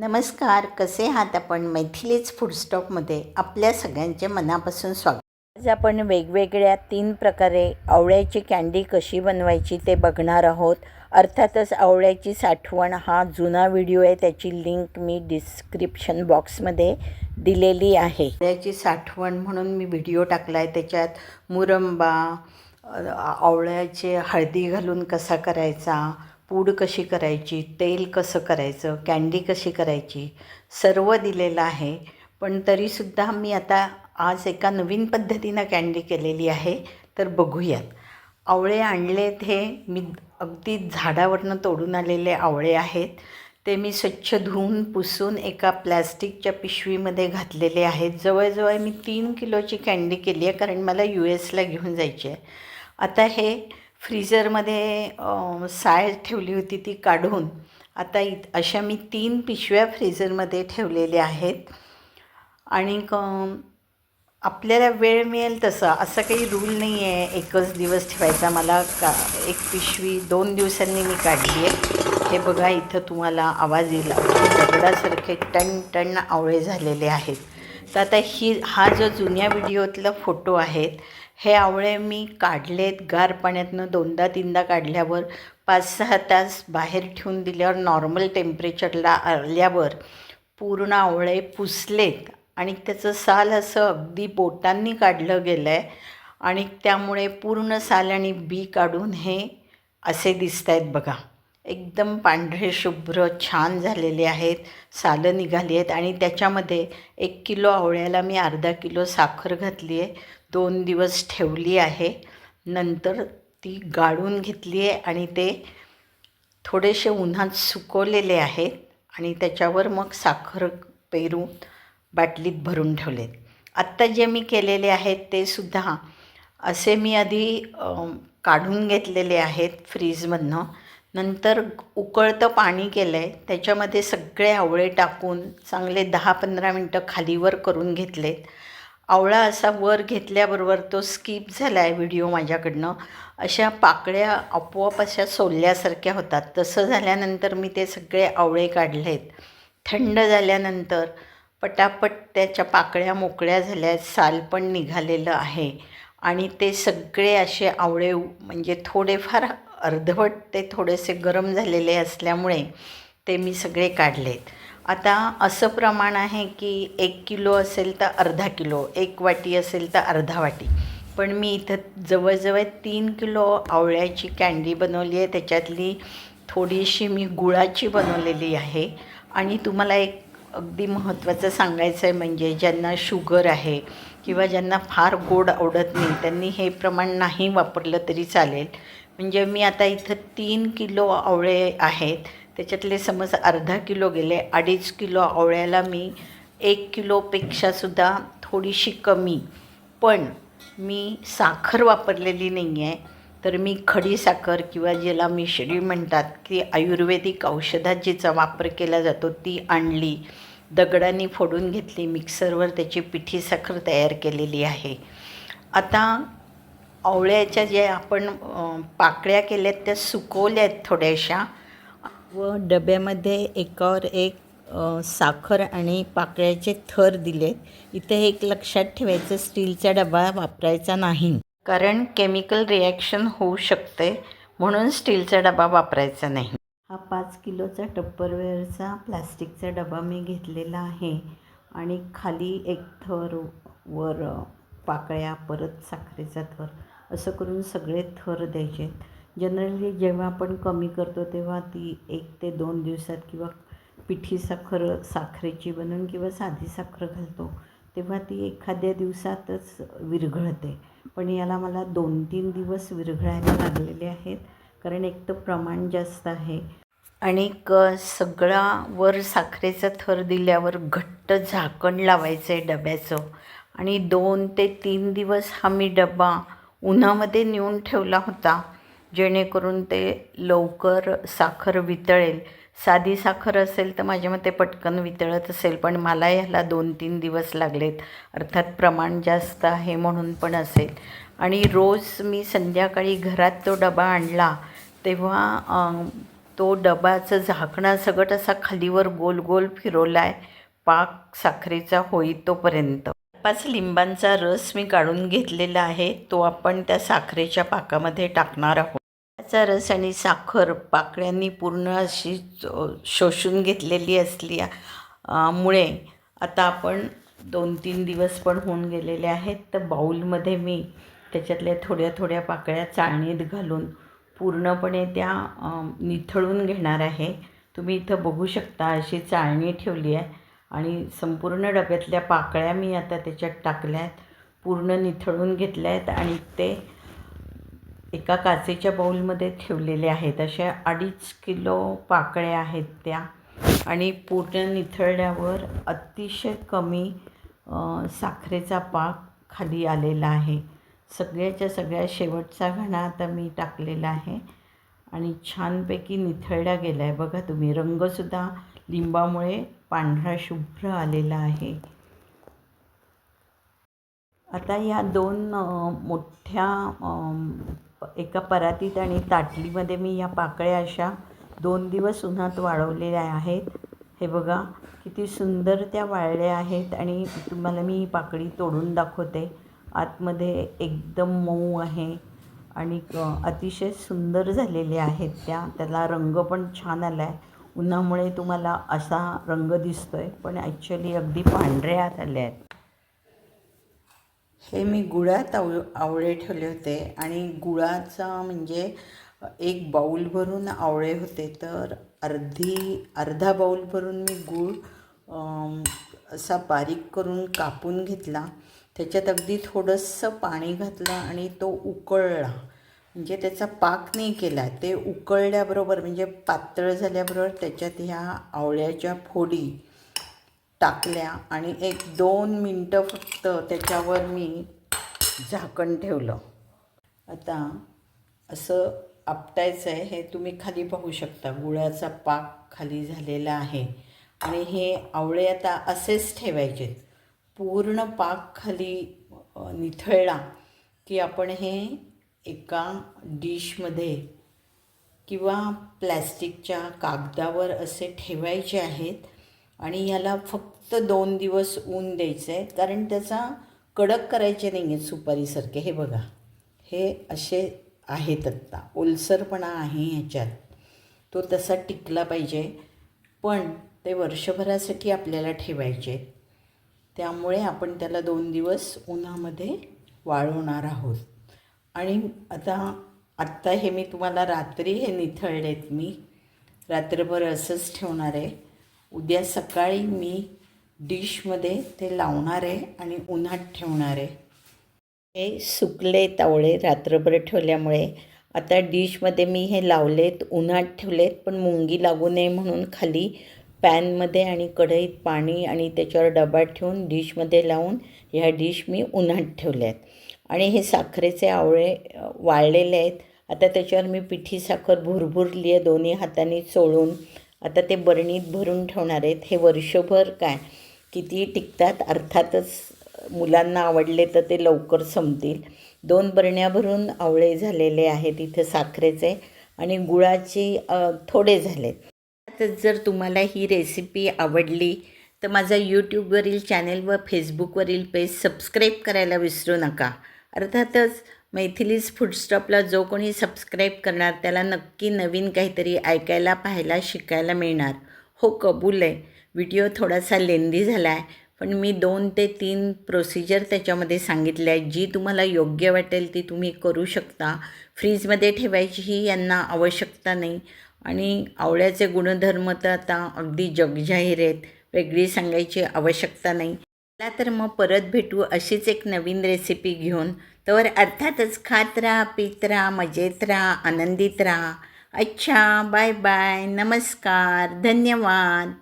नमस्कार कसे आहात आपण? मैथिलीच फूडस्टॉकमध्ये आपल्या सगळ्यांचे मनापासून स्वागत. आज आपण वेगवेगळ्या तीन प्रकारे आवळ्याची कँडी कशी बनवायची ते बघणार आहोत. अर्थातच आवळ्याची साठवण हा जुना व्हिडिओ आहे त्याची लिंक मी डिस्क्रिप्शन बॉक्समध्ये दिलेली आहे. आवळ्याची साठवण म्हणून मी व्हिडिओ टाकला आहे त्याच्यात मुरंबा आवळ्याचे हळदी घालून कसा करायचा पूड कशी करायची तेल कसं करायचं कँडी कशी करायची सर्व दिलेलं आहे. पण तरीसुद्धा मी आता आज एका नवीन पद्धतीनं कँडी केलेली आहे तर बघूयात. आवळे आणलेत हे मी अगदी झाडावरनं तोडून आलेले आवळे आहेत. ते मी स्वच्छ धुवून पुसून एका प्लॅस्टिकच्या पिशवीमध्ये घातलेले आहेत. जवळजवळ मी तीन किलोची कँडी केली आहे कारण मला यू एसला घेऊन जायची आहे. आता हे फ्रीजरमध्ये साय ठेवली होती ती काढून. आता इत अशा मी तीन पिशव्या फ्रीजरमध्ये ठेवलेल्या आहेत. आणि आपल्याला वेळ मिळेल तसं. असं काही रूल नाही आहे एकच दिवस ठेवायचा मला. का एक पिशवी दोन दिवसांनी मी काढली आहे हे बघा इथं तुम्हाला आवाज येईल. दगडासारखे टन टन आवळे झालेले आहेत. तर आता ही हा जो जुन्या व्हिडिओतला फोटो आहेत हे आवळे मी काढलेत गार पाण्यातनं दोनदा तीनदा काढल्यावर पाच सहा तास बाहेर ठेवून दिल्यावर नॉर्मल टेम्परेचरला आल्यावर पूर्ण आवळे पुसलेत. आणि त्याचं साल असं अगदी बोटांनी काढलं गेलं आहे आणि त्यामुळे पूर्ण साल आणि बी काढून हे असे दिसत आहेत बघा. एकदम पांढरे शुभ्र छान झालेले आहेत. सालं निघाली आहेत. आणि त्याच्यामध्ये एक किलो आवळ्याला मी अर्धा किलो साखर घातली आहे दोन दिवस ठेवली आहे. नंतर ती गाळून घेतली आहे आणि ते थोडेसे उन्हात सुकवलेले आहेत आणि त्याच्यावर मग साखर पेरून बाटलीत भरून ठेवलेत. आत्ता जे मी केलेले आहेत ते सुद्धा असे मी आधी काढून घेतलेले आहेत फ्रीजमधनं. नंतर उकळतं पाणी केलं आहे त्याच्यामध्ये सगळे आवळे टाकून चांगले दहा पंधरा मिनटं खालीवर करून घेतलेत. आवळा असा वर घेतल्याबरोबर तो स्किप झाला आहे व्हिडिओ माझ्याकडनं. अशा पाकळ्या आपोआप अशा सोलल्यासारख्या होतात. तसं झाल्यानंतर मी ते सगळे आवळे काढले आहेत थंड झाल्यानंतर पटापट त्याच्या पाकळ्या मोकळ्या झाल्या आहेत साल पण निघालेलं आहे. आणि ते सगळे असे आवळे म्हणजे थोडेफार अर्धवट ते थोडेसे गरम झालेले असल्यामुळे ते मी सगळे काढलेत. आता असं प्रमाण आहे की एक किलो असेल तर अर्धा किलो एक वाटी असेल तर अर्धा वाटी. पण मी इथं जवळजवळ तीन किलो आवळ्याची कँडी बनवली आहे. त्याच्यातली थोडीशी मी गुळाची बनवलेली आहे. आणि तुम्हाला एक अगदी महत्त्वाचं सांगायचं आहे म्हणजे ज्यांना शुगर आहे किंवा ज्यांना फार गोड आवडत नाही त्यांनी हे प्रमाण नाही वापरलं तरी चालेल. म्हणजे मी आता इथं तीन किलो आवळे आहेत. त्याच्यातले समज अर्धा किलो गेले अडीच किलो आवळ्याला मी एक किलोपेक्षासुद्धा थोडीशी कमी. पण मी साखर वापरलेली नाही आहे तर मी खडी साखर किंवा ज्याला मिश्री म्हणतात की आयुर्वेदिक औषधात जिचा वापर केला जातो ती आणली. दगडांनी फोडून घेतली मिक्सरवर त्याची पिठी साखर तयार केलेली आहे. आता आवळ्याच्या ज्या आपण पाकळ्या केल्यात त्या सुकवल्या आहेत थोड्याशा. व डब्यामध्ये एकावर एक साखर आणि पाकळ्याचे थर दिलेत. इथे एक लक्षात ठेवायचं स्टीलचा डबा वापरायचा नाही. कारण केमिकल रिॲक्शन होऊ शकते म्हणून स्टीलचा डबा वापरायचा नाही. हा पाच किलोचा टप्परवेअरचा प्लास्टिकचा डबा मी घेतलेला आहे आणि खाली एक थर वर पाकळ्या परत साखरेचा थर असं करून सगळे थर द्यायचे जनरली जेव्हा आपण कमी करतो तेव्हा ती एक ते दोन दिवसात किंवा पिठी साखर साखरेची बनवून किंवा साधी साखर घालतो तेव्हा ती एखाद्या दिवसातच विरघळते. पण याला मला दोन तीन दिवस विरघळायला लागलेले आहेत कारण एक तर प्रमाण जास्त आहे आणि क सगळा वर साखरेचा थर दिल्यावर घट्ट झाकण लावायचं आहे डब्याचं. आणि दोन ते तीन दिवस हा मी डबा उन्हामध्ये नेऊन ठेवला होता. जेणेकरून ते लवकर साखर वितळेल. साधी साखर असेल तर माझ्या मते पटकन वितळत असेल पण मला ह्याला दोन तीन दिवस लागलेत. अर्थात प्रमाण जास्त आहे म्हणून पण असेल. आणि रोज मी संध्याकाळी घरात तो डबा आणला तेव्हा तो डबाचं झाकणं सगट असा खालीवर गोल गोल फिरवला आहे पाक साखरेचा होई तोपर्यंत पाच लिंबांचा रस मी काढून घेतलेला आहे तो आपण त्या साखरेच्या पाकामध्ये टाकणार आहोत. त्याचा रस आणि साखर पाकळ्यांनी पूर्ण अशी शोषून घेतलेली असली मुळे आता आपण दोन तीन दिवस पण होऊन गेलेले आहेत. तर बाऊलमध्ये मी त्याच्यातल्या थोड्या थोड्या पाकळ्या चाळणीत घालून पूर्णपणे त्या निथळून घेणार आहे. तुम्ही इथं बघू शकता अशी चाळणी ठेवली आहे आणि संपूर्ण डब्यातल्या पाकळ्या मी आता त्याच्यात टाकल्या आहेत. पूर्ण निथळून घेतल्या आहेत आणि ते एका काचेच्या बाऊलमध्ये ठेवलेले आहेत. अशा अडीच किलो पाकळ्या आहेत त्या. आणि पूर्ण निथळल्यावर अतिशय कमी साखरेचा पाक खाली आलेला आहे. सगळ्याच्या सगळ्या शेवटचा घणा आता मी टाकलेला आहे. आणि छानपैकी निथळला गेला आहे बघा तुम्ही रंगसुद्धा लिंबामुळे पांढरा शुभ्र आलेला आहे. आता या दोन मोठ्या एका परातीत आणि ताटलीमध्ये मी या पाकळ्या अशा दोन दिवस उन्हात वाळवलेल्या आहेत. हे बघा किती सुंदर त्या वाळल्या आहेत आणि तुम्हाला मी ही पाकळी तोडून दाखवते. आतमध्ये एकदम मऊ आहे आणि अतिशय सुंदर झालेल्या आहेत त्या. त्याला रंग पण छान आला आहे उन्हामुळे तुम्हाला असा रंग दिसतो आहे पण ॲक्च्युली अगदी पांढऱ्या आल्या आहेत. हे मी गुळात आव आवळे ठेवले होते आणि गुळाचा म्हणजे एक बाऊल भरून आवळे होते तर अर्धी अर्धा बाऊल भरून मी गूळ असा बारीक करून कापून घेतला. त्याच्यात अगदी थोडंसं पाणी घातलं आणि तो उकळला. म्हणजे त्याचा पाक नाही केला. ते उकळल्याबरोबर म्हणजे पातळ झाल्याबरोबर त्याच्यात ह्या आवळ्याच्या फोडी टाकल्या आणि एक दोन मिनटं फक्त त्याच्यावर मी झाकण ठेवलं. आता असं आपटायचं आहे हे तुम्ही खाली पाहू शकता. गुळाचा पाक खाली झालेला आहे. आणि हे आवळे आता असेच ठेवायचे पूर्ण पाक खाली निथळला की आपण हे एका डिशमध्ये किंवा प्लॅस्टिकच्या कागदावर असे ठेवायचे आहेत. आणि याला फक्त दोन दिवस ऊन द्यायचं आहे कारण त्याचा कडक करायचे नाही आहेत सुपारीसारखे. हे बघा हे असे आहेत आत्ता. ओलसरपणा आहे ह्याच्यात. तो तसा टिकला पाहिजे. पण ते वर्षभरासाठी आपल्याला ठेवायचे. आहेत. त्यामुळे आपण त्याला दोन दिवस उन्हामध्ये वाळवणार आहोत. आणि आता आत्ता हे मी तुम्हाला रात्री हे निथळलेत मी. रात्रभर असंच ठेवणार आहे. उद्या सकाळी मी डिशमध्ये ते लावणार आहे आणि उन्हात ठेवणार आहे. हे सुकले तावळे रात्रभर ठेवल्यामुळे आता डिशमध्ये मी हे लावलेत उन्हात ठेवलेत पण मुंगी लागू नये म्हणून खाली पॅनमध्ये आणि कढईत पाणी आणि त्याच्यावर डबा ठेवून डिशमध्ये लावून ह्या डिश मी उन्हात ठेवल्या आहेत आणि हे साखरेचे आवळे वाळलेले आहेत. आता त्याच्यावर मी पिठी साखर भुरभुरली आहे दोन्ही हाताने चोळून आता ते बरणीत भरून ठेवणार आहेत. हे वर्षभर काय? किती टिकतात अर्थातच मुलांना आवडले तर ते लवकर संपतील. दोन बरण्या भरून आवळे झालेले आहेत इथं साखरेचे आणि गुळाची थोडे झालेत. तर जर तुम्हाला ही रेसिपी आवडली तर माझा यूट्यूबवरील चॅनेल व फेसबुकवरील पेज सबस्क्राईब करायला विसरू नका. अर्थातच मैथिलीज फूडस्टॉपला जो कोणी सबस्क्राईब करणार त्याला नक्की नवीन काहीतरी ऐकायला पाहायला शिकायला मिळणार. हो कबूल आहे. व्हिडिओ थोडासा लेंदी झाला आहे पण मी दोन ते तीन प्रोसिजर त्याच्यामध्ये सांगितल्या आहेत. जी तुम्हाला योग्य वाटेल ती तुम्ही करू शकता. फ्रीजमध्ये ठेवायची ही यांना आवश्यकता नाही. आणि आवळ्याचे गुणधर्म तर आता अगदी जगजाहीर आहेत. वेगळी सांगायची आवश्यकता नाही. मला तर मग परत भेटू अशीच एक नवीन रेसिपी घेऊन. तर अर्थातच खात राहा पित राहा मजेत राहा आनंदित राहा. अच्छा बाय बाय नमस्कार धन्यवाद.